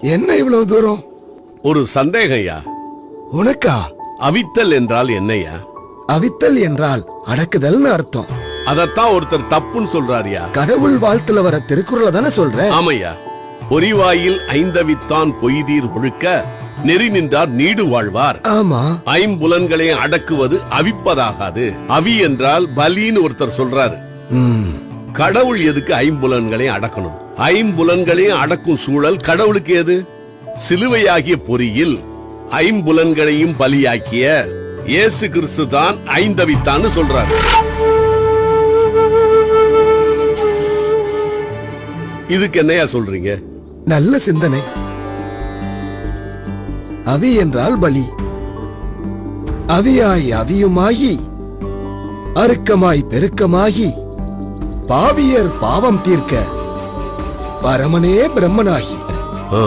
என்ன இவ்வளவு தூரம்? ஒரு சந்தேகம்யா உனக்கா? அவித்தல் என்றால் என்னய்யா அவித்தல் என்றால் அடக்குதல்னு அர்த்தம். அதத்தான் ஒருத்தர் தப்புன்னு சொல்றாருயா? கடவுள் வாழ்த்துல வர திருக்குறளை தானே சொல்ற? ஆமையா. பொறிவாயில் ஐந்தவித்தான் பொய்தீர் ஒழுக்க நெறி நின்றார் நீடு வாழ்வார். ஆமா. ஐம்புலன்களை அடக்குவது அவிப்பதாகாது. அவி என்றால் பலின்னு ஒருத்தர் சொல்றாரு. கடவுள் எதுக்கு ஐம்புலன்களை அடக்கணும்? ஐம்புலன்களையும் அடக்கும் சூழல் கடவுளுக்கு எது? சிலுவையாகிய பொறியில் ஐம்புலன்களையும் பலியாக்கிய இயேசு கிறிஸ்து தான் ஐந்தவித்தான்னு சொல்றாரு. இதுக்கு என்னையா சொல்றீங்க? நல்ல சிந்தனை. அவி என்றால் பலி. அவியாய் அவியுமாகி அருக்கமாய் பெருக்கமாகி பாவியர் பாவம் தீர்க்க பரமனே பிரம்மனாகி